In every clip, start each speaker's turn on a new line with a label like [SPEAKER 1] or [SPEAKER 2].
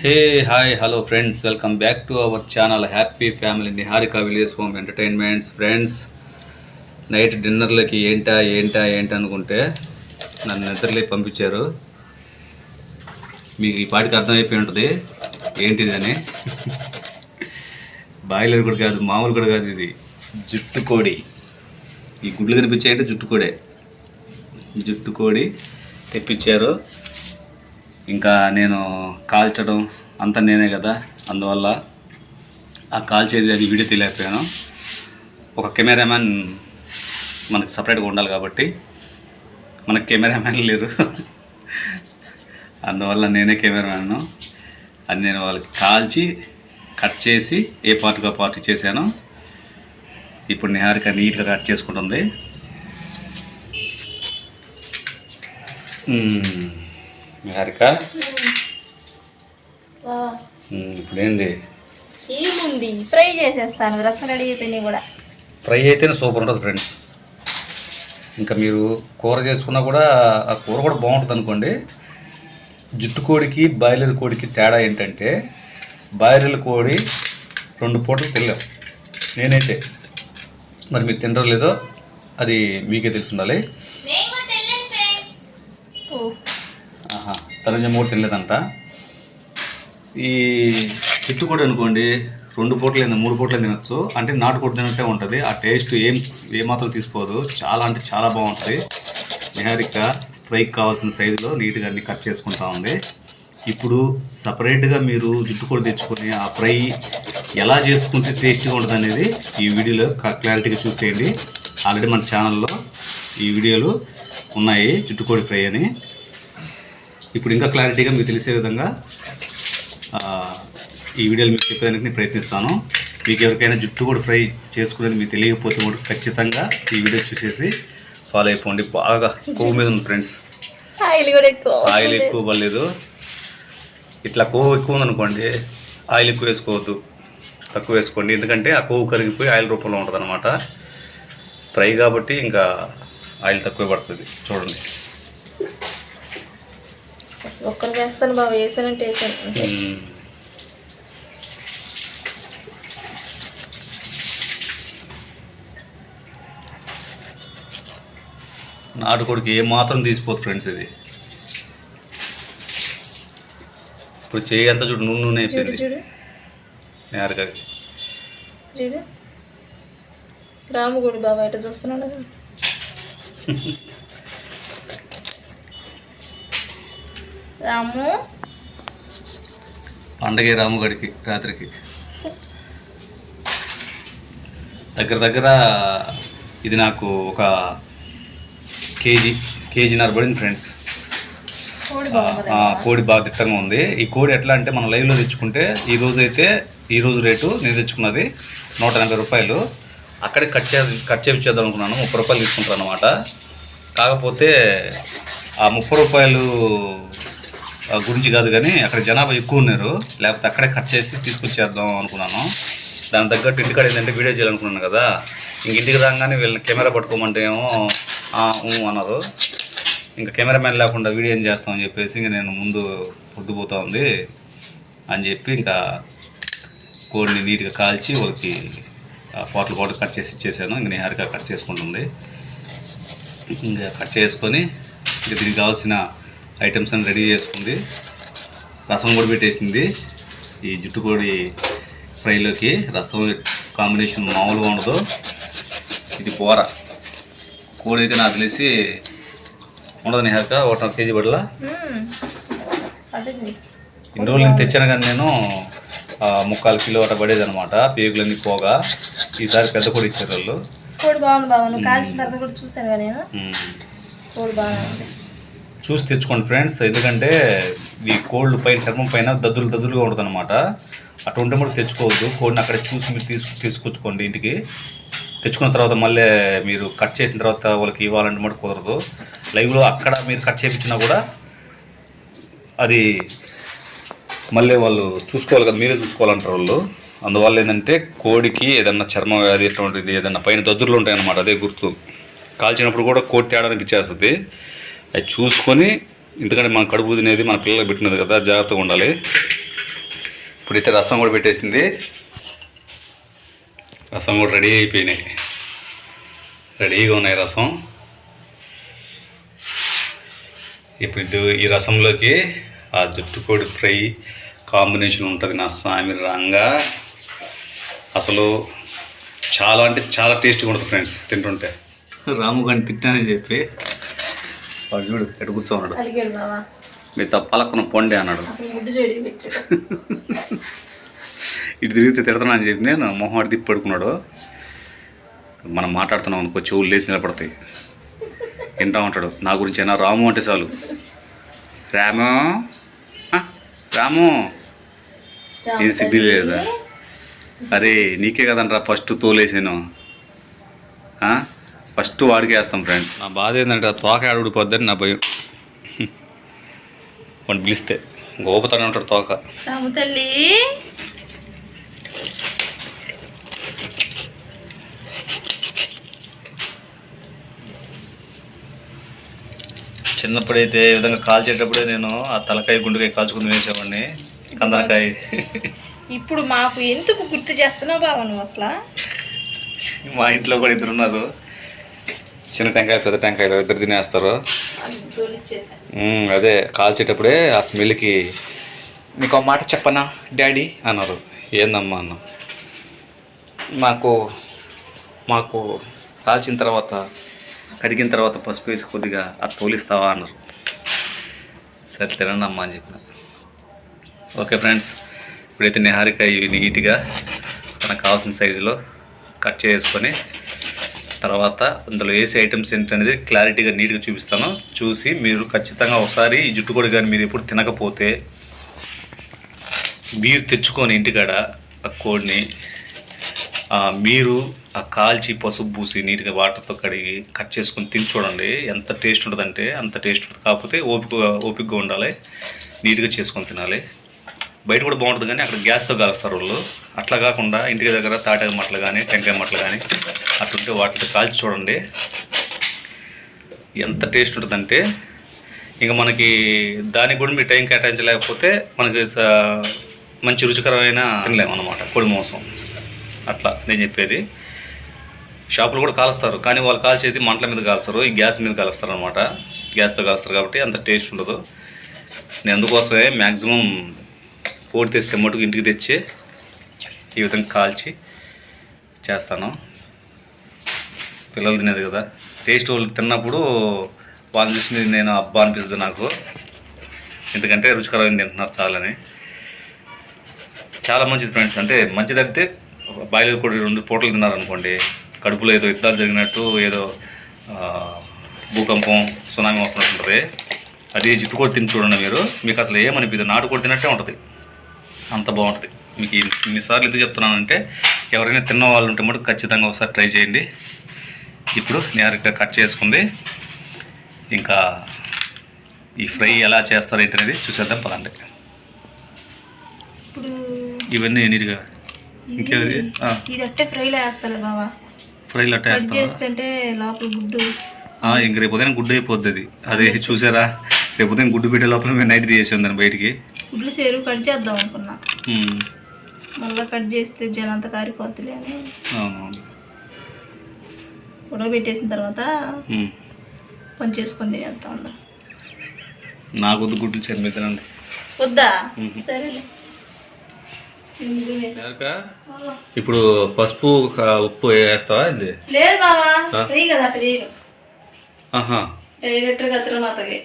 [SPEAKER 1] Hey hi hello friends welcome back to our channel happy family Niharika village home entertainments friends night డిన్నర్లకి ఏంటా ఏంటా ఏంటా అనుకుంటే నన్ను నిద్రలే పంపించారు. మీకు ఈ పాటికి అర్థమైపోయి ఉంటుంది. ఏంటిదని బాయిలర్ కూడా కాదు మామూలు కూడా కాదు ఇది. జుట్టు కోడి. ఈ గుడ్లు కనిపించాయంటే జుట్టు కోడే. జుట్టు కోడి తెప్పించారు. ఇంకా నేను కాల్చడం అంతా నేనే కదా. అందువల్ల ఆ కాల్చేది అది వీడియో తీయలేకపోయాను. ఒక కెమెరామ్యాన్ మనకు సపరేట్గా ఉండాలి కాబట్టి మనకి కెమెరామ్యాన్ లేరు. అందువల్ల నేనే కెమెరామ్యాన్ను. అది నేను వాళ్ళకి కాల్చి కట్ చేసి ఏ పార్ట్గా పార్ట్ చేశాను ఇప్పుడు నిహారిక నీట్గా కట్ చేసుకుంటుంది. మ్మ్, ఇప్పుడు ఏంది
[SPEAKER 2] ఏముంది? ఫ్రై చేసేస్తాను. రసం రెడీ అయిపోయినాయి కూడా.
[SPEAKER 1] ఫ్రై అయితేనే సూపర్ ఉంటుంది ఫ్రెండ్స్. ఇంకా మీరు కూర చేసుకున్నా కూడా ఆ కూర కూడా బాగుంటుంది అనుకోండి. జుట్టు కోడికి బాయిలర్ కోడికి తేడా ఏంటంటే బాయిలర్ కోడి రెండు పూటలు తినలేం. నేనైతే. మరి మీరు తినరో లేదో అది మీకే తెలిసి ఉండాలి. సరోజమ్మ కూడా తినలేదంట ఈ చిట్టు కూడా అనుకోండి రెండు పూటలు లేదా మూడు పూటలు తినొచ్చు. అంటే నాటుకోడి తినట్టే ఉంటుంది. ఆ టేస్ట్ ఏం ఏమాత్రం తీసుకోదు. చాలా అంటే చాలా బాగుంటుంది. నిహారిక ఫ్రైకి కావాల్సిన సైజులో నీట్గా అన్ని కట్ చేసుకుంటా ఉంది. ఇప్పుడు సపరేట్గా మీరు జుట్టు కూడా తెచ్చుకొని ఆ ఫ్రై ఎలా చేసుకుంటే టేస్ట్గా ఉంటుంది అనేది ఈ వీడియోలో క్లారిటీగా చూసేయండి. ఆల్రెడీ మన ఛానల్లో ఈ వీడియోలు ఉన్నాయి జుట్టుకోడి ఫ్రై అని. ఇప్పుడు ఇంకా క్లారిటీగా మీకు తెలిసే విధంగా ఈ వీడియోలు మీకు చెప్పేదానికి నేను ప్రయత్నిస్తాను. మీకు ఎవరికైనా జుట్టు కూడా ఫ్రై చేసుకునేది మీకు తెలియకపోతే కూడా ఖచ్చితంగా ఈ వీడియో చూసేసి ఫాలో అయిపోండి. బాగా కొవ్వు మీద ఉంది ఫ్రెండ్స్.
[SPEAKER 2] ఆయిల్ కూడా ఎక్కువ
[SPEAKER 1] ఆయిల్ ఎక్కువ పడలేదు ఇట్లా కొవ్వు ఎక్కువ ఉందనుకోండి ఆయిల్ ఎక్కువ వేసుకోవద్దు. తక్కువ వేసుకోండి. ఎందుకంటే ఆ కొవ్వు కరిగిపోయి ఆయిల్ రూపంలో ఉంటుంది అనమాట ఫ్రై కాబట్టి ఇంకా ఆయిల్ తక్కువ పడుతుంది. చూడండి.
[SPEAKER 2] అసలు ఒక్కరు వేస్తాను బాబు వేసానంటే వేసాను.
[SPEAKER 1] నాటుకోడికి ఏ మాత్రం తీసిపోదు ఫ్రెండ్స్ ఇది. ఇప్పుడు చేయి అంతా చూడు నూనె నూనె అయిపోయింది నేరగా
[SPEAKER 2] చూడు. రాముగుడి బాబా ఎట చూస్తున్నాడు రాము.
[SPEAKER 1] పండగే రాముగడికి రాత్రికి. దగ్గర దగ్గర ఇది నాకు ఒక కేజీ కేజీన్నర పడింది ఫ్రెండ్స్
[SPEAKER 2] కోడి
[SPEAKER 1] బాగా దిట్టంగా ఉంది. ఈ కోడి ఎట్లా అంటే మనం లైవ్లో తెచ్చుకుంటే ఈ రోజు అయితే ఈ రోజు రేటు నేను తెచ్చుకున్నది నూట ఎనభై రూపాయలు. అక్కడికి కట్ చే కట్ చేయించేద్దాం అనుకున్నాను. ముప్పై రూపాయలు తీసుకుంటాను అనమాట కాకపోతే ఆ ముప్పై రూపాయలు గురించి కాదు కానీ అక్కడ జనాభా ఎక్కువ ఉన్నారు. లేకపోతే అక్కడే కట్ చేసి తీసుకొచ్చేద్దాం అనుకున్నాను. దాని తగ్గట్టు ఇంటికాడ ఏంటంటే వీడియో చేయాలనుకున్నాను కదా. ఇంక ఇంటికి రాగానే వీళ్ళని కెమెరా పట్టుకోమంటే ఏమో అన్నారు. ఇంకా కెమెరామెన్ లేకుండా వీడియో ఏం చేస్తామని చెప్పేసి ఇంక నేను ముందు పొద్దుపోతా ఉంది అని చెప్పి ఇంకా కోడిని నీట్గా కాల్చి వాళ్ళకి పోట్లు పోట్లు కట్ చేసి ఇచ్చేసాను. ఇంక నిహారిక కట్ చేసుకుంటుంది. ఇంకా కట్ చేసుకొని ఇంక దీనికి కావాల్సిన ఐటమ్స్ అన్ని రెడీ చేసుకుంది. రసం కూడా పెట్టేసింది. ఈ జుట్టు కోడి ఫ్రైలోకి రసం కాంబినేషన్ మామూలుగా ఉండదు. ఇది కూర. కోడి అయితే నాకు తెలిసి ఉండదు నిహారిక ఒకటి కేజీ పడలా. ఇన్ని రోజులు నేను తెచ్చాను కానీ నేను ముక్కాలు కిలో అట్లా పడేది అనమాట పేగులన్నీ పోగా. ఈసారి పెద్ద కోడి ఇచ్చారు వాళ్ళు.
[SPEAKER 2] కోడి బాగుంది బాబు. నువ్వు కాల్చిన తర్వాత కూడా చూసాను నేను. కోడి బాగానే ఉంది
[SPEAKER 1] చూసి తెచ్చుకోండి ఫ్రెండ్స్. ఎందుకంటే ఈ కోళ్ళు పైన చర్మం పైన దద్దులు దద్దులుగా ఉంటుంది అనమాట అటు ఉంటే కూడా తెచ్చుకోవద్దు. కోడిని అక్కడ చూసి మీరు తీసుకు తీసుకొచ్చుకోండి ఇంటికి. తెచ్చుకున్న తర్వాత మళ్ళీ మీరు కట్ చేసిన తర్వాత వాళ్ళకి ఇవ్వాలంటే మటు కుదరదు. లైవ్లో అక్కడ మీరు కట్ చేయించినా కూడా అది మళ్ళీ వాళ్ళు చూసుకోవాలి కదా మీరే చూసుకోవాలంటారు వాళ్ళు. అందువల్ల ఏంటంటే కోడికి ఏదన్నా చర్మ వ్యాధి ఎటువంటిది ఏదన్నా పైన దద్దుర్లు ఉంటాయన్నమాట. అదే గుర్తు. కాల్చినప్పుడు కూడా కోడి తేడానికి ఇచ్చేస్తుంది. అది చూసుకొని ఎందుకంటే మన కడుపు తినేది మన పిల్లలకు పెట్టినది కదా జాగ్రత్తగా ఉండాలి. ఇప్పుడైతే రసం కూడా పెట్టేసింది. రసం కూడా రెడీ అయిపోయినాయి. రెడీగా ఉన్నాయి రసం. ఇప్పుడు ఈ రసంలోకి ఆ జుట్టుకోడి ఫ్రై కాంబినేషన్ ఉంటుంది నా సామి రంగా. అసలు చాలా అంటే చాలా టేస్ట్గా ఉంటుంది ఫ్రెండ్స్ తింటుంటే. రాము గారిని తిట్టానని చెప్పి వాడు చూడు ఎటు కూర్చోన్నాడు మీరు తప్పలక్కున పొండే అన్నాడు. ఇటు తిరిగితే తిడతాను అని చెప్పి నేను మొహం అడి తిప్పి పడుకున్నాడు. మనం మాట్లాడుతున్నాం అనుకో చెవులు లేచి నిలబడతాయి. వింటా ఉంటాడు. నా గురించి అయినా రాము అంటే చాలు. రాము? రాము? ఇది సిగ్గు లేదా? అరే నీకే కదంట్రా ఫస్ట్ తోలేసాను ఫస్ట్ వాడికి వేస్తాం ఫ్రెండ్స్ నా బాధ ఏంటంటే ఆ తోక ఆడుడిపోద్దని నా భయం. వాడిని పిలిస్తే గోపుతానే ఉంటాడు తోక.
[SPEAKER 2] తల్లి.
[SPEAKER 1] చిన్నప్పుడైతే ఈ విధంగా కాల్చేటప్పుడే నేను ఆ తలకాయ గుండెకాయ కాల్చుకుని వేసేవాడిని కందనకాయ
[SPEAKER 2] ఇప్పుడు మాకు ఎందుకు గుర్తు చేస్తున్నావు బావ నువ్వు అసలు?
[SPEAKER 1] మా ఇంట్లో కూడా ఇద్దరు ఉన్నారు. చిన్న టెంకాయ పెద్ద టెంకాయలు ఇద్దరు తినేస్తారు. అదే కాల్చేటప్పుడే ఆ స్మెల్కి మీకు మాట చెప్పనా డాడీ? అన్నారు. ఏందమ్మా అన్న? మాకు మాకు కాల్చిన తర్వాత కడిగిన తర్వాత పసుపు వేసి కొద్దిగా అది తోలిస్తావా అన్నారు. సరే తినండి అమ్మా అని చెప్పిన. ఓకే ఫ్రెండ్స్ ఇప్పుడైతే నిహారిక ఇవి నీట్గా మనకు కావాల్సిన సైజులో కట్ చేసుకొని తర్వాత అందులో వేసే ఐటమ్స్ ఏంటనేది క్లారిటీగా నీట్గా చూపిస్తాను. చూసి మీరు ఖచ్చితంగా ఒకసారి ఈ జుట్టుకొడి కానీ మీరు ఎప్పుడు తినకపోతే మీరు తెచ్చుకొని ఇంటికాడ ఆ కోడిని ఆ, మీరు ఆ కాల్చి పసుపు పూసి నీట్గా వాటర్తో కడిగి కట్ చేసుకొని తిని చూడండి. ఎంత టేస్ట్ ఉంటుందంటే అంత టేస్ట్ ఉంటుంది. కాకపోతే ఓపిక ఓపికగా ఉండాలి. నీట్గా చేసుకొని తినాలి. బయట కూడా బాగుంటుంది కానీ అక్కడ గ్యాస్తో కాలుస్తారు వాళ్ళు. అట్లా కాకుండా ఇంటి దగ్గర తాటాక మట్టలు కానీ టెంకాయ మట్టలు కానీ అట్లుంటే వాటితో కాల్చి చూడండి. ఎంత టేస్ట్ ఉంటుందంటే ఇంకా మనకి దానికి కూడా మీరు టైం కేటాయించలేకపోతే మనకి మంచి రుచికరమైన తినలేమన్నమాట కోడి మాంసం. అట్లా నేను చెప్పేది. షాపులు కూడా కాలుస్తారు కానీ వాళ్ళు కాల్చేది మంటల మీద కాలుస్తారు ఈ గ్యాస్ మీద కాలుస్తారు అనమాట గ్యాస్తో కాలుస్తారు కాబట్టి అంత టేస్ట్ ఉండదు. నేను అందుకోసమే మ్యాక్సిమం కోడి తెస్తే మటుకు ఇంటికి తెచ్చి ఈ విధంగా కాల్చి చేస్తాను. పిల్లలు తినేది కదా. టేస్ట్ వాళ్ళు తిన్నప్పుడు వాళ్ళు చూసి నేను అబ్బా అనిపిస్తుంది నాకు. ఎందుకంటే రుచికరమైన తింటున్నారు చాలని. చాలా మంచిది ఫ్రెండ్స్ అంటే మంచిదంటే బాయిలర్ కూడా రెండు పూటలు తిన్నారనుకోండి. కడుపులో ఏదో యుద్ధాలు జరిగినట్టు ఏదో భూకంపం సునామీ వస్తున్నట్టు ఉంటుంది అది జుట్టు కూడా తిని చూడండి మీరు. మీకు అసలు ఏమనిపించదు నాటు కూడా తిన్నట్టే ఉంటుంది. అంత బాగుంటుంది. మీకు ఇన్ని- ఇన్నిసార్లు ఎందుకు చెప్తున్నానంటే ఎవరైనా తిన్న వాళ్ళు ఉంటే మటుకు ఖచ్చితంగా ఒకసారి ట్రై చేయండి. ఇప్పుడు నేరుగా కట్ చేసుకుంది. ఇంకా ఈ ఫ్రై ఎలా చేస్తారు ఏంటి అనేది చూసేద్దాం పదండి. ఇవన్నీ నీట్గా ఇంకేది? ఆ,
[SPEAKER 2] ఇది అట్టే ఫ్రైలో బావా.
[SPEAKER 1] ఫ్రైలు అట్ట
[SPEAKER 2] కట్
[SPEAKER 1] వేస్తావా
[SPEAKER 2] చేస్తుంటే లోపల గుడ్డు.
[SPEAKER 1] ఆ, ఇంక రేపు ఉదయం గుడ్డు అయిపోద్ది అది. అది చూసారా? రేపు ఉదయం గుడ్డు పెట్టే లోపల మేము నైట్ తీసేసాం దాన్ని బయటికి.
[SPEAKER 2] గుడ్లు సేరు కట్ చేద్దాం అనుకున్నా. మళ్ళీ కట్ చేస్తే జనంతా కారిపోద్దిలే అని. ఉడకబెట్టేసిన తర్వాత. పని చేసుకొని తినేస్తాం అందరం.
[SPEAKER 1] నాకు వద్దు గుడ్లు చర్మి తినండి.
[SPEAKER 2] వద్దా. సరేలే.
[SPEAKER 1] ఇప్పుడు పసుపు ఉప్పు వేస్తావా ఇది
[SPEAKER 2] లేదు బావా? ఫ్రీ కదా
[SPEAKER 1] ఆహా.
[SPEAKER 2] మాతగే.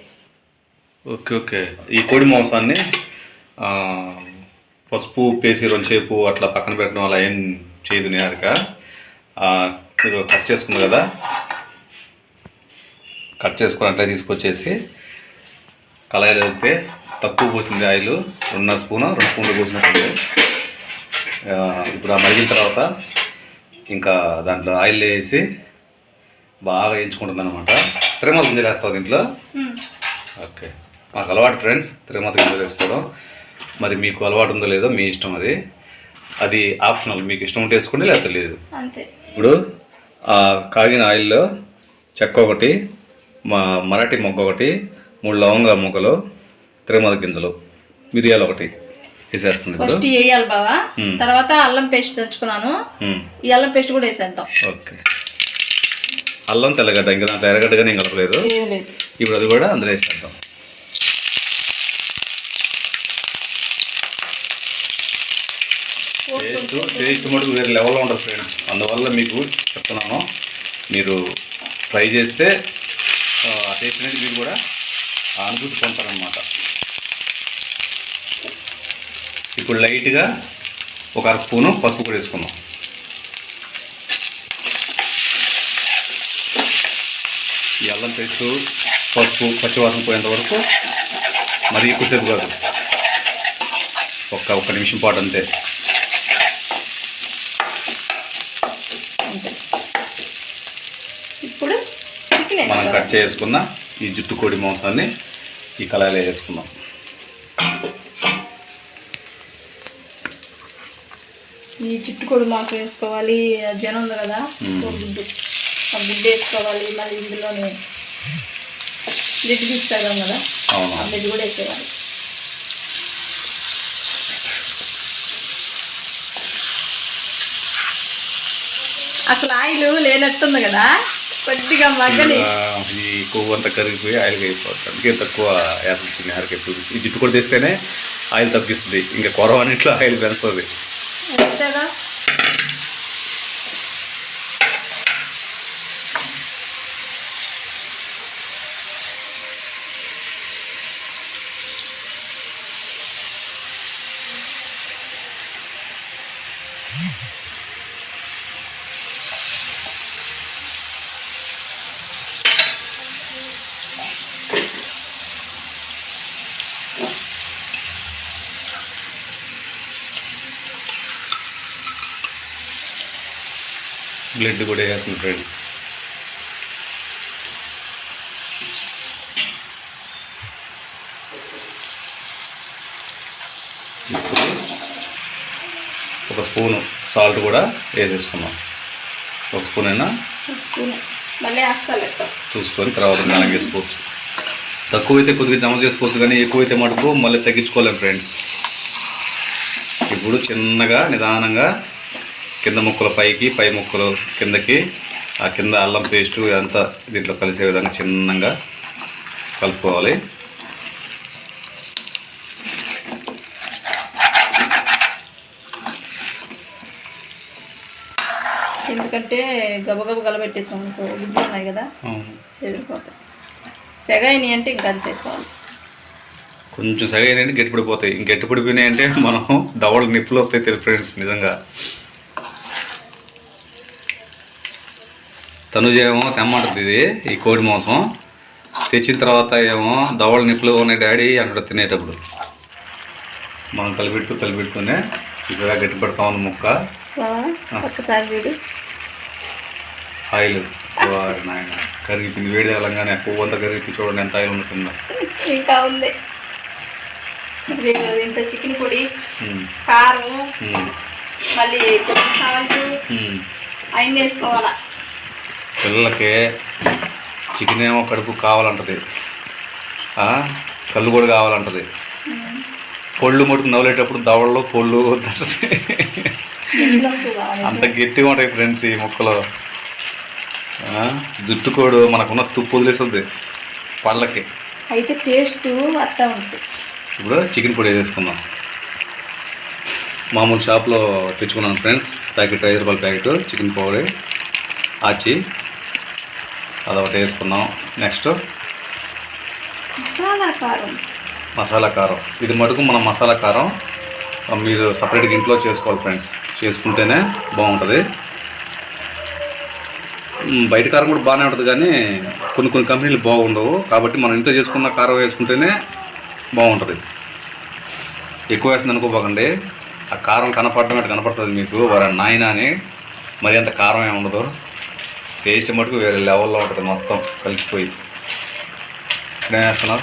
[SPEAKER 1] Okay okay. ఈ కోడి మాంసాన్ని పసుపు పేసి రెండుసేపు అట్లా పక్కన పెట్టడం అలా ఏం చేయదు నేరక మీరు కట్ చేసుకుంది కదా. కట్ చేసుకుని అట్లా తీసుకొచ్చేసి కళాయిలో వెళ్తే తక్కువ పోసింది ఆయిల్ రెండున్నర స్పూన్ రెండు స్పూన్లు పోసినట్టుంది. ఆ, ఇప్పుడు ఆ మరిగిన తర్వాత ఇంకా దాంట్లో ఆయిల్ వేసి బాగా వేయించుకుంటుంది అనమాట తిరుమల గింజలు వేస్తావు దీంట్లో? ఓకే. మాకు అలవాటు ఫ్రెండ్స్ తిరుమల గింజలు వేసుకోవడం. మరి మీకు అలవాటు ఉందో లేదో మీ ఇష్టం అది. అది ఆప్షనల్ మీకు ఇష్టం ఉంటే వేసుకోండి లేకపోతే లేదు.
[SPEAKER 2] అంతే.
[SPEAKER 1] ఇప్పుడు ఆ కాగిన ఆయిల్లో చెక్క ఒకటి మా మరాఠీ మొగ్గ ఒకటి మూడు లవంగా మొగ్గలు తిరుమల గింజలు మిరియాలు ఒకటి వేసేస్తుంది
[SPEAKER 2] ఫస్ట్ వేయాలి బావా.
[SPEAKER 1] మ్మ్.
[SPEAKER 2] తర్వాత అల్లం పేస్ట్ దంచుకున్నాను.
[SPEAKER 1] ఉమ్,
[SPEAKER 2] ఈ అల్లం పేస్ట్ కూడా వేసేద్దాం.
[SPEAKER 1] ఓకే. అల్లం తెల్లగడ్డ ఇంకా దాంట్లో ఎర్రగడ్డగా నేను కలపలేదు. ఇప్పుడు అది కూడా అందులో వేసేద్దాం. టేస్ట్ టేస్ట్ మటుకు వేరే లెవెల్లో ఉంటుంది ఫ్రెండ్స్. అందువల్ల మీకు చెప్తున్నాను మీరు ట్రై చేస్తే ఆ, టేస్ట్ అనేది మీరు కూడా అనుభూతి పొందుతారనమాట ఇప్పుడు లైట్గా ఒక అర స్పూను పసుపు కూడా వేసుకుందాం. ఈ అల్లం పేస్టు పసుపు పచ్చివాసన పోయేంత వరకు మరీ ఎక్కువసేపు కాదు. ఒక్క ఒక్క నిమిషం పాటు అంతే.
[SPEAKER 2] అంతే ఇప్పుడు
[SPEAKER 1] మనం కట్ చేసుకున్న ఈ జుట్టు కోడి మాంసాన్ని ఈ కళాయిలో వేసుకుందాం.
[SPEAKER 2] ఈ చుట్టుకోడి మాంసం వేసుకోవాలి జనం ఉంది కదా గుడ్డు. ఆ గుడ్డు వేసుకోవాలి మళ్ళీ ఇందులోనే బ్రెడ్ తీసుకెళ్దాం కదా
[SPEAKER 1] అవును.
[SPEAKER 2] ఆ బ్రెడ్ కూడా వేసేయాలి అసలు ఆయిల్ లేనట్టుంది కదా. కొద్దిగా మగ్గని.
[SPEAKER 1] ఈ కొవ్వు అంతా కరిగిపోయి ఆయిల్ అయిపోతుంది అందుకే తక్కువ యాసం తినేహారికి ఈ జుట్టు కూడా తీస్తేనే ఆయిల్ తగ్గిస్తుంది. ఇంకా కొరవన్నిట్లో ఆయిల్ పెంచుతుంది.
[SPEAKER 2] అంతేగా
[SPEAKER 1] బ్లడ్ కూడా వేస్తుంది ఫ్రెండ్స్. ఇప్పుడు ఒక స్పూను సాల్ట్ కూడా వేసేసుకున్నాం ఒక స్పూన్ అయినా చూసుకొని తర్వాత దానం వేసుకోవచ్చు. తక్కువైతే కొద్దిగా జమ చేసుకోవచ్చు కానీ ఎక్కువైతే మటుకు మళ్ళీ తగ్గించుకోలేం ఫ్రెండ్స్. ఇప్పుడు చిన్నగా నిదానంగా కింద ముక్కల పైకి పై ముక్కలు కిందకి ఆ కింద అల్లం పేస్టు ఇదంతా దీంట్లో కలిసే విధంగా చిన్నగా కలుపుకోవాలి.
[SPEAKER 2] ఎందుకంటే గబగబ గలబెట్టేసాం అనుకో గుడ్లు ఉన్నాయి కదా? చెదిరిపోతాయి. సెగాయిని అంటే ఇంకా అంతేసుకోవాలి
[SPEAKER 1] కొంచెం సగైనాయంటే గట్టిపడిపోతాయి. ఇంక గట్టిపడిపోయినాయంటే మనం దవడలు నిప్పులు వస్తాయి తెలుసు ఫ్రెండ్స్ నిజంగా. తనుజ ఏమో తెమ్మంటుంది ఇది ఈ కోడి మాంసం. తెచ్చిన తర్వాత ఏమో దవడలు నిప్పులు ఉన్నాయి డాడీ అంటాడు తినేటప్పుడు. మనం కలిపెడుతూ కలిపెడుతూనే ఇదిగా గట్టి పెడతా ఉంది ముక్క. ఆయిల్. నాయన కరిగిపోయింది వేడి తగలంగానే పువ్వు అంతా కరిగిపోయి చూడండి ఎంత ఆయిల్ ఉంటుందో.
[SPEAKER 2] ఇంకా ఉంది. దీంట్లో చికెన్ పొడి కారం మళ్ళీ కొంచెం సాల్ట్. అవన్నీ వేసుకోవాలా.
[SPEAKER 1] పిల్లలకి చికెన్ ఏమో కడుపు కావాలంటది. కళ్ళు కూడా కావాలంటది. పొళ్ళు మటుకు నవ్వులేటప్పుడు దవడలో పొళ్ళు వద్దంటది. అంత గట్టిగా ఉంటాయి ఫ్రెండ్స్ ఈ ముక్కలు. ఆ, జుట్టు కోడు మనకున్న తుప్పు వదిలేస్తుంది పళ్ళకి.
[SPEAKER 2] అయితే టేస్ట్ ఉంటుంది.
[SPEAKER 1] ఇప్పుడు చికెన్ పొడి వేసుకుందాం మామూలు షాప్లో తెచ్చుకున్నాను ఫ్రెండ్స్. ప్యాకెట్ ఐదు రూపాయల ప్యాకెట్ చికెన్ పొడి ఆచి అదొకటి వేసుకున్నాం. నెక్స్ట్?
[SPEAKER 2] మసాలా కారం.
[SPEAKER 1] మసాలా కారం. ఇది మటుకు మన మసాలా కారం. మీరు సపరేట్గా ఇంట్లో చేసుకోవాలి ఫ్రెండ్స్. చేసుకుంటేనే బాగుంటుంది. బయట కారం కూడా బాగానే ఉంటుంది కానీ కొన్ని కొన్ని కంపెనీలు బాగుండవు. కాబట్టి మనం ఇంట్లో చేసుకున్న కారం వేసుకుంటేనే బాగుంటుంది. ఎక్కువ వేస్తుంది అనుకోపోకండి ఆ కారం కనపడడం అంటే కనపడుతుంది మీకు? వారి నాయన అని మరి అంత కారం ఏమి ఉండదు టేస్ట్ మటుకు వేరే లెవెల్లో ఉంటుంది మొత్తం కలిసిపోయి. ఇప్పుడు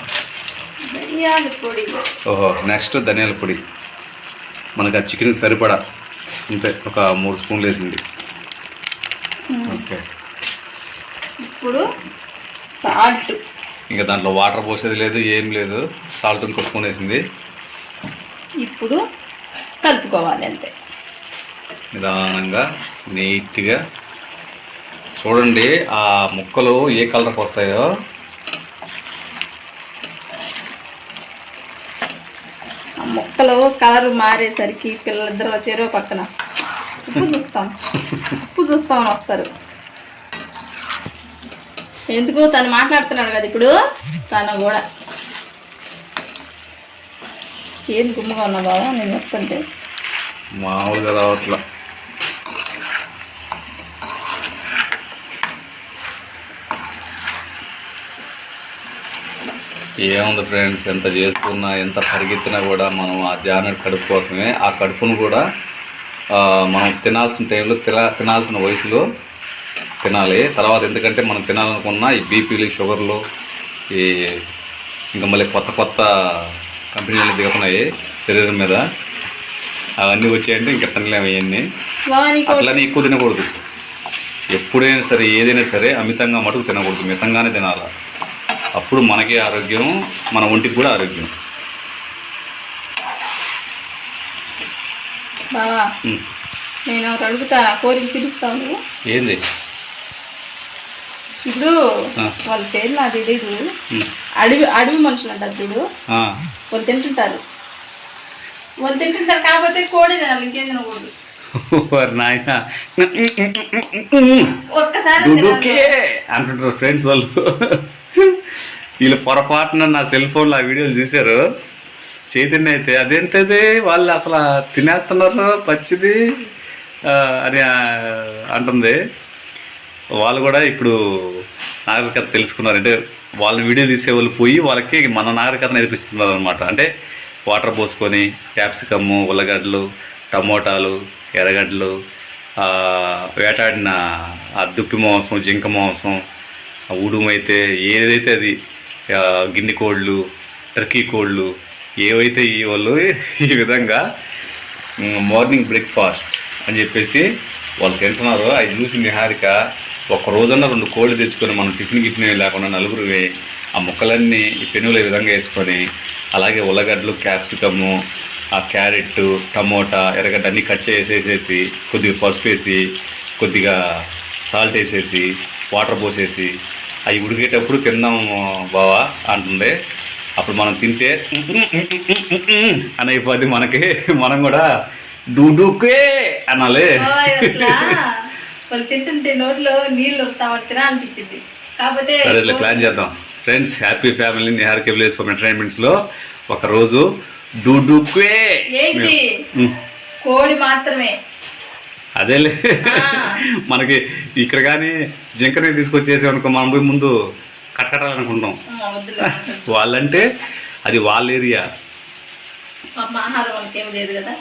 [SPEAKER 2] పొడి.
[SPEAKER 1] ఓహో నెక్స్ట్ ధనియాల పొడి. మనకు ఆ చికెన్ సరిపడా. అంతే ఒక మూడు స్పూన్లు వేసింది. ఓకే.
[SPEAKER 2] ఇప్పుడు సాల్ట్
[SPEAKER 1] ఇంకా దాంట్లో వాటర్ పోసేది లేదు ఏం లేదు. సాల్ట్ ఇంకో స్పూన్ వేసింది.
[SPEAKER 2] ఇప్పుడు కలుపుకోవాలి అంతే.
[SPEAKER 1] నిదానంగా నీట్గా చూడండి ఆ ముక్కలు ఏ కలర్కి వస్తాయో
[SPEAKER 2] ఆ ముక్కలు కలర్ మారేసరికి పిల్లలిద్దరు వచ్చారో పక్కన ఉప్పు చూస్తాం. ఉప్పు చూస్తామని వస్తారు. ఎందుకు తను మాట్లాడుతున్నాడు కదా ఇప్పుడు. తను కూడా. ఏం గుమ్మగా ఉన్నా బాబా నేను చెప్తుంటే.
[SPEAKER 1] మామూలుగా రావట్లా. ఏముంది ఫ్రెండ్స్ ఎంత చేస్తున్నా ఎంత పరిగెత్తినా కూడా మనం ఆ జానెట్ కడుపు కోసమే. ఆ కడుపును కూడా మనం తినాల్సిన టైంలో తిన తినాల్సిన వయసులో తినాలి. తర్వాత ఎందుకంటే మనం తినాలనుకున్న ఈ బీపీలు షుగర్లు ఈ ఇంకా మళ్ళీ కొత్త కొత్త కంపెనీలు దిగుతున్నాయి శరీరం మీద. అవన్నీ వచ్చాయంటే ఇంకా తినలేము అవన్నీ అట్లని ఎక్కువ తినకూడదు. ఎప్పుడైనా సరే ఏదైనా సరే అమితంగా మటుకు తినకూడదు. మితంగానే తినాలి? అప్పుడు మనకి ఆరోగ్యం మన ఒంటికి కూడా ఆరోగ్యం.
[SPEAKER 2] బావా. నేను ఒకటి అడుగుతా కోరిక తీరుస్తావు నువ్వు?
[SPEAKER 1] ఏంది?
[SPEAKER 2] ఇప్పుడు. వాళ్ళ పేరు నాకు
[SPEAKER 1] ఉమ్.
[SPEAKER 2] అడవి అడవి మనుషులు అంటారు చూడు. వాళ్ళు తింటుంటారు. వాళ్ళు తింటుంటారు కాకపోతే కోడి తినాలి ఇంకేం తినకూడదు. ఒక్కసారి
[SPEAKER 1] అంటుంటారు ఫ్రెండ్స్ వాళ్ళు. వీళ్ళు పొరపాటున నా సెల్ ఫోన్లో ఆ వీడియోలు చూశారు. చైతన్య అయితే అదేంటది? వాళ్ళు అసలు తినేస్తున్నారు? పచ్చిది? అని అంటుంది. వాళ్ళు కూడా ఇప్పుడు నాగరికత తెలుసుకున్నారు. అంటే వాళ్ళ వీడియో తీసే వాళ్ళు పోయి వాళ్ళకి మన నాగరికత నేర్పిస్తున్నారు అనమాట అంటే వాటర్ పోసుకొని క్యాప్సికమ్ ఉల్లగడ్డలు టమోటాలు ఎర్రగడ్డలు వేటాడిన ఆ దుప్పి మాంసం జింక మాంసం ఆ ఉడుమైతే ఏదైతే అది గిన్నె కోళ్ళు టర్కీ కోళ్ళు ఏవైతే ఈ వాళ్ళు ఈ విధంగా మార్నింగ్ బ్రేక్ఫాస్ట్ అని చెప్పేసి వాళ్ళు తింటున్నారు అది చూసి నిహారిక ఒక రోజున రెండు కోళ్ళు తెచ్చుకొని మనం టిఫిన్ గిఫిన్ లేకుండా నలుగురివి ఆ ముక్కలన్నీ ఈ విధంగా వేసుకొని అలాగే ఉల్లగడ్డలు క్యాప్సికము ఆ క్యారెట్ టమోటా ఎర్రగడ్డ అన్నీ కట్ చేసేసేసి కొద్దిగా పసుపు వేసి కొద్దిగా సాల్ట్ వేసేసి వాటర్ పోసేసి అవి ఉడికేటప్పుడు తిందాం బావా అంటుంది అప్పుడు మనం తింటే అని అయిపోద్ది మనకి. మనం కూడా డూడుకే అనాలి.
[SPEAKER 2] తింటుంటే నోట్లో నీళ్ళు తినా అనిపించింది కాకపోతే
[SPEAKER 1] సరే ప్లాన్ చేద్దాం. Friends happy family Nihar cables for ఎంటర్టైన్మెంట్స్లో ఒకరోజు డూడుకే.
[SPEAKER 2] కోడి మాత్రమే.
[SPEAKER 1] అదేలే. మనకి ఇక్కడ కానీ జింకని తీసుకొచ్చేసి అనుకో మనం పోయి ముందు కట్టకట్టాలనుకుంటాం వాళ్ళంటే అది వాళ్ళ ఏరియా.
[SPEAKER 2] ఆహారం కదా.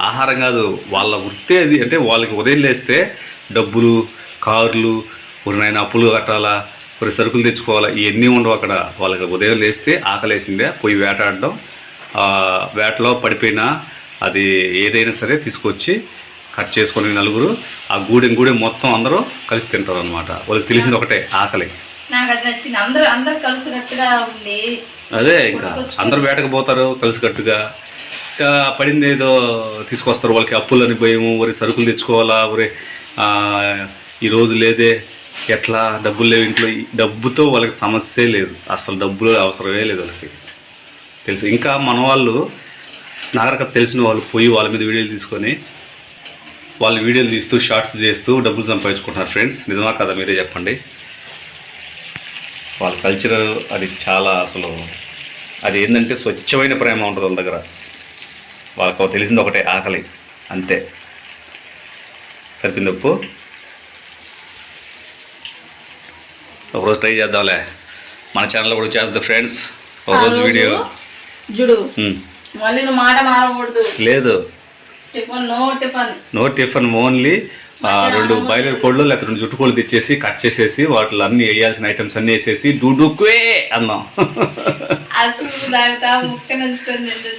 [SPEAKER 1] ఆహారం కాదు వాళ్ళ వృత్తే అది. అంటే వాళ్ళకి ఉదయం లేస్తే డబ్బులు కార్లు ఒక నాయన అప్పులు కట్టాలా కొన్ని సరుకులు తెచ్చుకోవాలా ఇవన్నీ ఉండవు అక్కడ. వాళ్ళకి ఉదయం లేస్తే ఆకలేసిందే పోయి వేటాడడం. వేటలో పడిపోయిన అది ఏదైనా సరే తీసుకొచ్చి కట్ చేసుకొని నలుగురు ఆ గూడెం గూడెం మొత్తం అందరూ కలిసి తింటారు అనమాట వాళ్ళకి తెలిసింది ఒకటే ఆకలి.
[SPEAKER 2] అది
[SPEAKER 1] ఇంకా. అందరు వేటకు పోతారు కలిసికట్టుగా. ఇంకా పడింది ఏదో తీసుకొస్తారు వాళ్ళకి అప్పులని భయము ఒరి సరుకులు తెచ్చుకోవాలా ఒరే ఆ, ఈ రోజు లేదే ఎట్లా డబ్బులు లేవు ఇంట్లో. డబ్బుతో వాళ్ళకి సమస్యే లేదు. అసలు డబ్బులు అవసరమే లేదు వాళ్ళకి. తెలుసు. ఇంకా మన వాళ్ళు నాగరికత తెలిసిన వాళ్ళు పోయి వాళ్ళ మీద వీడియోలు తీసుకొని వాళ్ళు వీడియోలు తీస్తూ షార్ట్స్ చేస్తూ డబ్బులు సంపాదించుకుంటున్నారు ఫ్రెండ్స్. నిజమా కదా మీరే చెప్పండి? వాళ్ళ కల్చర్ అది చాలా అసలు అది ఏంటంటే స్వచ్ఛమైన ప్రేమ ఉంటుంది వాళ్ళ దగ్గర. వాళ్ళకు తెలిసింది ఒకటే ఆకలి. అంతే. సరిపోయింది ఉప్పు? ఒకరోజు ట్రై చేద్దాంలే. మన ఛానల్లో కూడా చేస్తుంది ఫ్రెండ్స్. ఒకరోజు
[SPEAKER 2] రోజు
[SPEAKER 1] వీడియో. ఉమ్.
[SPEAKER 2] మళ్ళీ మాట మారకూడదు.
[SPEAKER 1] లేదు.
[SPEAKER 2] No tiffin.
[SPEAKER 1] ఓన్లీ. రెండు బాయిలర్ కోళ్ళు లేకపోతే రెండు జుట్టు కోళ్ళు తెచ్చేసి కట్ చేసేసి వాటిలో అన్ని వేయాల్సిన ఐటమ్స్ అన్ని వేసేసి డూడుక్వే అన్నాం.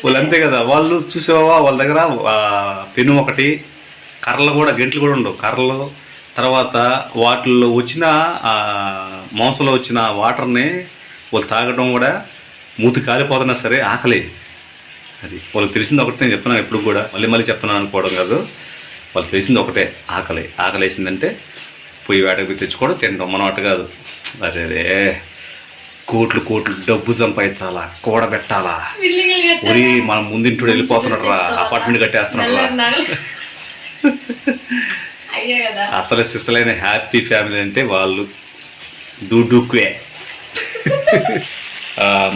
[SPEAKER 1] వాళ్ళు అంతే కదా వాళ్ళు చూసావా వాళ్ళ దగ్గర పెను ఒకటి కర్రలు కూడా గంటలు కూడా ఉండవు. కర్రలు తర్వాత వాటిల్లో వచ్చిన మాంసంలో వచ్చిన వాటర్ని వాళ్ళు తాగడం కూడా మూతి కాలిపోతున్నా సరే ఆకలి. అది. వాళ్ళకి తెలిసింది ఒకటి నేను చెప్తున్నాను ఎప్పుడు కూడా. మళ్ళీ మళ్ళీ చెప్తున్నాను అనుకోవడం కాదు. వాళ్ళకి తెలిసింది ఒకటే ఆకలి. ఆకలి వేసిందంటే పొయ్యి వేటకు తెచ్చుకోవడం తినడం. మనం అటు కాదు. అరే రే కోట్లు కోట్లు డబ్బు సంపాదించాలా? కూడబెట్టాలా ఒరి మనం ముందింటి వెళ్ళిపోతున్నాడు రా. అపార్ట్మెంట్ కట్టేస్తున్నాడు రా. అసలు సిసలైన హ్యాపీ ఫ్యామిలీ అంటే వాళ్ళు డూడుక్వే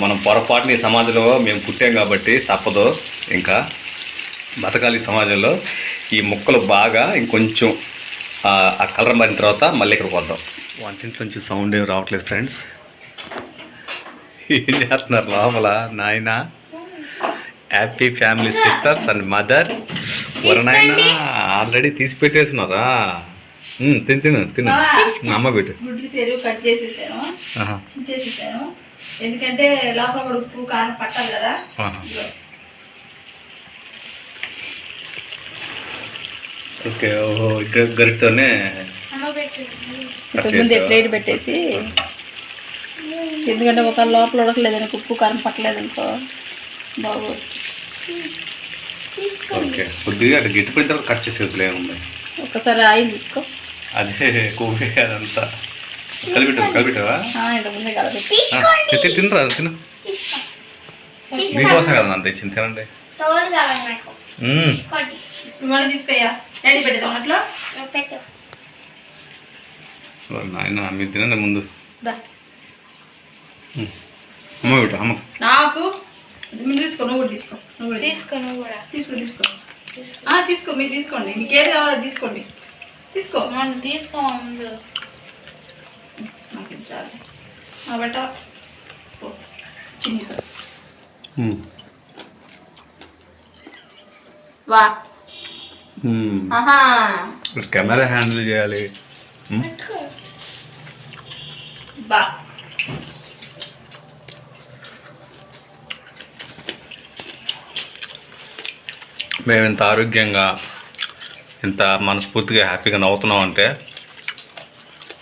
[SPEAKER 1] మనం పొరపాటుని ఈ సమాజంలో మేము పుట్టాం కాబట్టి తప్పదు. ఇంకా బతకాలి సమాజంలో. ఈ మొక్కలు బాగా ఇంకొంచెం ఆ కలర్ మారిన తర్వాత మళ్ళీ ఇక్కడికి వద్దాం. వంటింట్లో నుంచి సౌండ్ ఏం రావట్లేదు ఫ్రెండ్స్ ఏం చేస్తున్నారు లోపల? నాయన? Happy family sisters and mother వరనాయన already తీసి పెట్టేస్తున్నారా తిను తిను తిను. అమ్మ పెట్టు.
[SPEAKER 2] ఎందుకంటే లోపల కూడా ఉప్పు కారం పట్టాలి కదా.
[SPEAKER 1] ఓకే ఓహో ఇక్కడ గరిటతోనే
[SPEAKER 2] ఇంతకు ముందే ప్లేట్ పెట్టేసి ఎందుకంటే ఒక లోపల ఉడకలేదని ఉప్పు కారం పట్టలేదు అనుకో బాగు
[SPEAKER 1] ఓకే కొద్దిగా అటు తర్వాత కట్ ఏముంది?
[SPEAKER 2] ఒకసారి ఆయిల్ తీసుకో.
[SPEAKER 1] అదే కోవే అదంతా. మీకోసం కదా అంత ఇచ్చింది తినండి. నాయన మీరు తినండి ముందు. అమ్మ పెట్టు అమ్మ.
[SPEAKER 2] నాకు తీసుకో తీసుకో నువ్వు తీసుకో.
[SPEAKER 3] నువ్వు కూడా.
[SPEAKER 2] తీసుకో తీసుకో. తీసుకో. మీరు తీసుకోండి. మీకు ఏది కావాలో తీసుకోండి. తీసుకో.
[SPEAKER 3] తీసుకో
[SPEAKER 1] కెమెరా హ్యాండిల్ చేయాలి. మేము ఇంత ఆరోగ్యంగా ఇంత మనస్ఫూర్తిగా హ్యాపీగా నవ్వుతున్నాం అంటే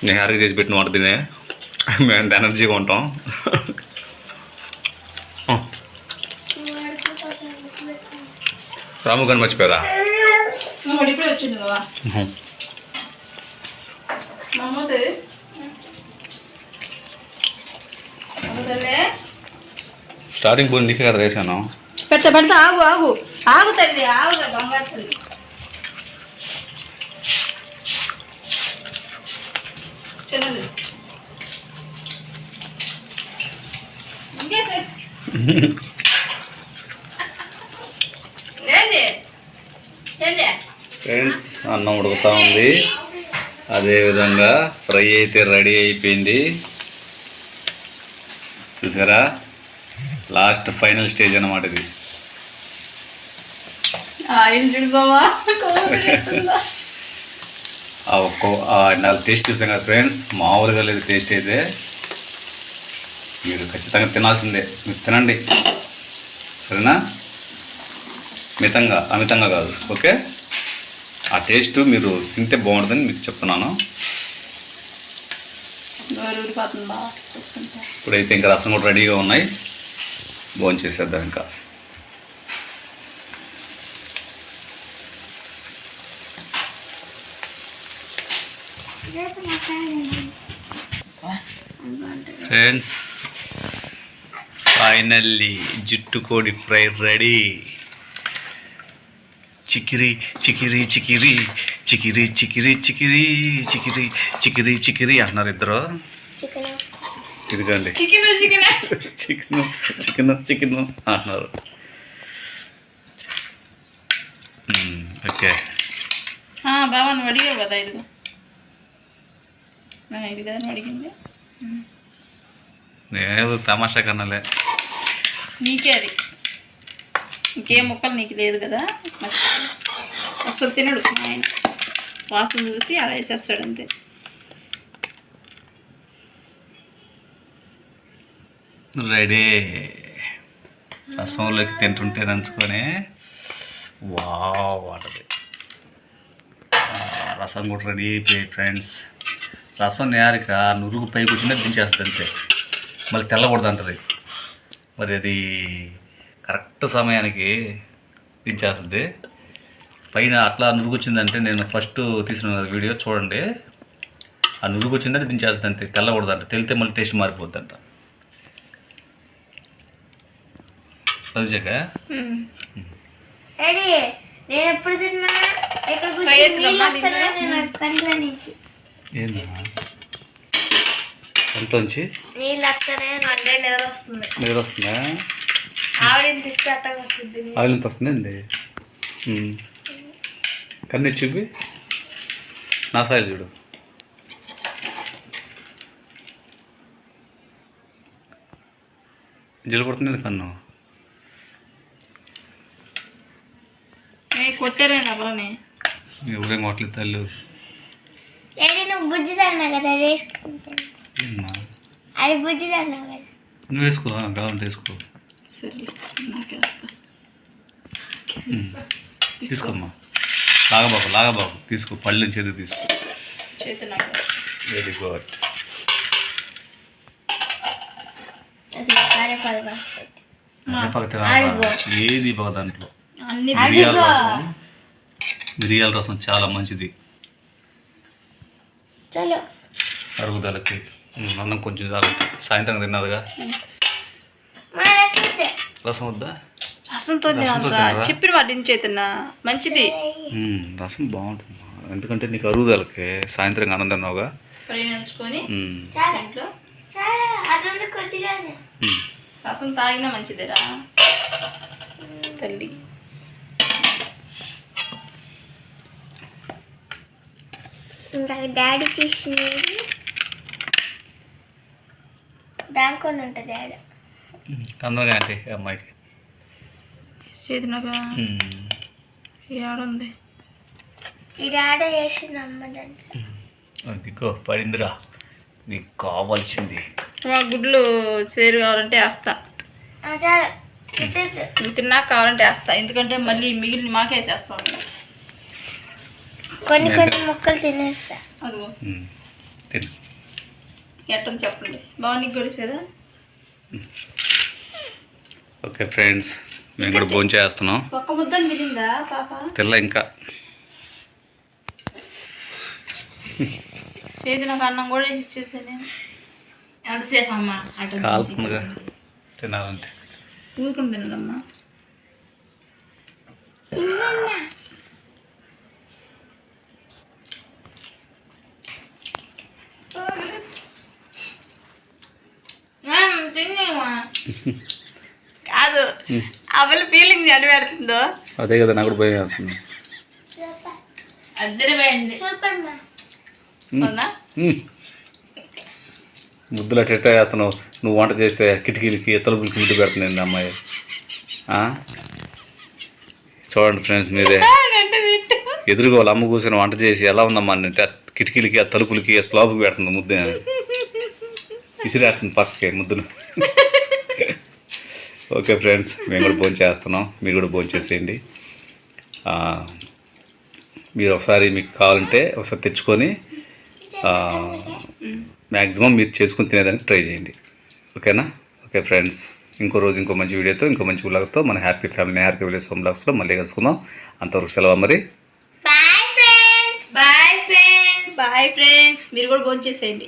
[SPEAKER 1] నేను హ్యారీగా చేసి పెట్టిన వాడు తినే. அந்த எனர்ஜி கொண்டோம் రాముగారు మర్చిపోయారా స్టార్టింగ్ పోయి నీకే కదా వేసాను
[SPEAKER 2] పెడతా పెడతా ఆగు ఆగు ఆగు తల్లి ఆగు బంగారు తల్లి చిన్నది
[SPEAKER 1] ఫ్రెండ్స్ అన్నం ఉడుకుతా ఉంది. అదేవిధంగా ఫ్రై అయితే రెడీ అయిపోయింది. చూసారా? లాస్ట్ ఫైనల్ స్టేజ్ అన్నమాట ఇది. ఆ ఒక్క టేస్ట్ చూసాం కదా ఫ్రెండ్స్ మామూలుగా లేదు టేస్ట్ అయితే. మీరు ఖచ్చితంగా తినాల్సిందే. మీరు తినండి. సరేనా? మితంగా అమితంగా కాదు. ఓకే? ఆ టేస్ట్ మీరు తింటే బాగుంటుందని మీకు చెప్తున్నాను. ఇప్పుడైతే ఇంకా రసం కూడా రెడీగా ఉన్నాయి. భోజనం చేసేద్దాం ఇంకా. ఫ్రెండ్స్ ഫൈനലി ജുട്ടുകോടി ഫ്രൈ റെഡി ചിക്കിരി ചിക്കിരി ചിക്കിരി ചിക്കിരി ಚಿಕಿರಿ ಚಿಕಿರಿ ಚಿಕಿರಿ ಚಿಕಿರಿ ಚಿಕಿರಿ
[SPEAKER 3] ಅನ್ನೋರಿದ್ರು
[SPEAKER 1] ఇదిగోండి
[SPEAKER 2] చికెన్ చికెన్
[SPEAKER 1] చికెన్ అన్నారు ఓకే
[SPEAKER 2] బాబా నువ్వు అడిగావు కదా ఇదిగో ఇది కదా నువ్వు అడిగింది
[SPEAKER 1] నేను తమాషా కన్నాలే
[SPEAKER 2] నీకే అది. ఇంకేం ముక్కలు నీకు లేదు కదా? అసలు తినడు మా ఆయన. వాసన చూసి అలా వేసేస్తాడు అంతే.
[SPEAKER 1] రెడీ. రసంలోకి తింటుంటే నంచుకొని వావ్ వాటది రసం కూడా రెడీ అయిపోయి ఫ్రెండ్స్. రసం నేరిక నురుగు పైకి వచ్చిందే దించేస్తుంది అంతే. మళ్ళీ తెల్లకూడదు అంటది. మరి అది కరెక్ట్ సమయానికి దించేస్తుంది పైన అట్లా నురుగు వచ్చిందంటే నేను ఫస్ట్ తీసిన వీడియో చూడండి. ఆ నురుగు వచ్చిందంటే దించేస్తుంది అంతే తెల్లకూడదంట తెలితే మళ్ళీ టేస్ట్ మారిపోద్దంట. చదివాక
[SPEAKER 3] డాడీ నేను ఎప్పుడు తిన్నా ఇక్కడ వస్తుంది
[SPEAKER 1] నీరు వస్తుందా
[SPEAKER 3] ఆవిడ
[SPEAKER 1] ఆయిల్ ఎంత వస్తుందండి కన్నీ చూపి. నా సాయిల్ చూడు. జిల్లు పడుతుంది కన్ను?
[SPEAKER 2] కొట్టారే నవలని
[SPEAKER 1] ఎవరేం కొట్టలేదు తల్లు.
[SPEAKER 3] నువ్వు బుజ్జి తన్నా కదా అది బుజ్జి
[SPEAKER 1] నువ్వు వేసుకో కావాలంటే వేసుకో.
[SPEAKER 2] నాకేస్తా.
[SPEAKER 1] తీసుకోమ్మా లాగా బాబు లాగా బాబు తీసుకో పళ్ళు తీసుకో.
[SPEAKER 2] చేతి నాకు.
[SPEAKER 1] వెరీ గుడ్ ఏది బాగా దాంట్లో?
[SPEAKER 2] అన్ని
[SPEAKER 1] మిరియాల రసం. మిరియాల రసం చాలా మంచిది.
[SPEAKER 3] చలో.
[SPEAKER 1] అరుగుదలకి. అన్నం కొంచెం చాలు సాయంత్రం తిన్నదిగా. రసం వద్దా?
[SPEAKER 2] రసంతో? చెప్పిన వాటిని చేతున్నా. మంచిది.
[SPEAKER 1] రసం బాగుంటుంది. ఎందుకంటే నీకు అరుగుదలకి సాయంత్రం ఆనందం తిన్నావుగా.
[SPEAKER 2] పరిగణించుకొని
[SPEAKER 1] ఉమ్,
[SPEAKER 3] చాలా
[SPEAKER 2] ఇంట్లో.
[SPEAKER 3] చాలా అట్లా కొద్దిగానే
[SPEAKER 1] ఉమ్.
[SPEAKER 2] రసం తాగినా మంచిదేరా తల్లి.
[SPEAKER 3] ఇంకా డాడీ తీసినది దానికొని ఉంటుంది డాడీ
[SPEAKER 1] తొందరగా అంటే ఈ అమ్మాయికి
[SPEAKER 2] చేతి నాకు
[SPEAKER 1] ఉమ్,
[SPEAKER 2] ఏడుంది
[SPEAKER 3] ఈ డాడీ వేసింది అమ్మదంట
[SPEAKER 1] అదిగో పడిందిరా. నీకు కావాల్సింది.
[SPEAKER 2] మా గుడ్లు చేరు కావాలంటే వేస్తా. తిన్నాక కావాలంటే వేస్తా. ఎందుకంటే మళ్ళీ మిగిలిన మాకే వేసేస్తాం
[SPEAKER 3] కొన్ని కొన్ని ముక్కలు తినేస్తా.
[SPEAKER 2] అదిగో.
[SPEAKER 1] ఉమ్, తిను.
[SPEAKER 2] ఎట్టని చెప్పండి. బాగుంది గడిసేదా
[SPEAKER 1] ఓకే ఫ్రెండ్స్ మేము కూడా భోజనం చేస్తున్నాం.
[SPEAKER 2] ఒక్క ముద్దని మిగిలిందా పాప?
[SPEAKER 1] తెల్ల ఇంకా.
[SPEAKER 2] చేతి నాకు అన్నం కూడా వేసి ఇచ్చేసాను. ఎంతసేపు అమ్మ అటు
[SPEAKER 1] కాలుతుందిగా. తినాలంటే.
[SPEAKER 2] ఊరుకుని తినడమ్మా. కాదు. అవల ఫీలింగ్ పెడుతుందో
[SPEAKER 1] అదే కదా నాకు కూడా భయం వేస్తుంది.
[SPEAKER 2] అద్దరిపోయింది.
[SPEAKER 1] ముద్దులు అట్ట వేస్తున్నావు. నువ్వు వంట చేస్తే కిటికీలకి తలుపులకి ముద్దు పెడుతుంది అమ్మాయి? చూడండి ఫ్రెండ్స్ మీరే. ఎదురుగా వాళ్ళ అమ్మ కూర్చొని వంట చేసి ఎలా ఉందమ్మా అంటే కిటికీలకి ఆ తలుపులకి స్లాబ్కి పెడుతుంది ముద్దు విసిరేస్తుంది పక్కకి ముద్దులు ఓకే ఫ్రెండ్స్ మేము కూడా భోజనం చేస్తున్నాం. మీరు కూడా భోజనం చేసేయండి. ఆ, మీరు ఒకసారి మీకు కావాలంటే ఒకసారి తెచ్చుకొని మ్యాక్సిమం మీరు చేసుకుని తినేదానికి ట్రై చేయండి. ఓకేనా? ఓకే ఫ్రెండ్స్ ఇంకో రోజు ఇంకో మంచి వీడియోతో ఇంకో మంచి వ్లాగ్తో మన happy family happy village home బ్లాగ్స్లో మళ్ళీ కలుసుకుందాం. అంతవరకు సెలవు మరి
[SPEAKER 3] bye friends
[SPEAKER 2] bye friends bye friends మీరు కూడా భోజనం చేసేయండి.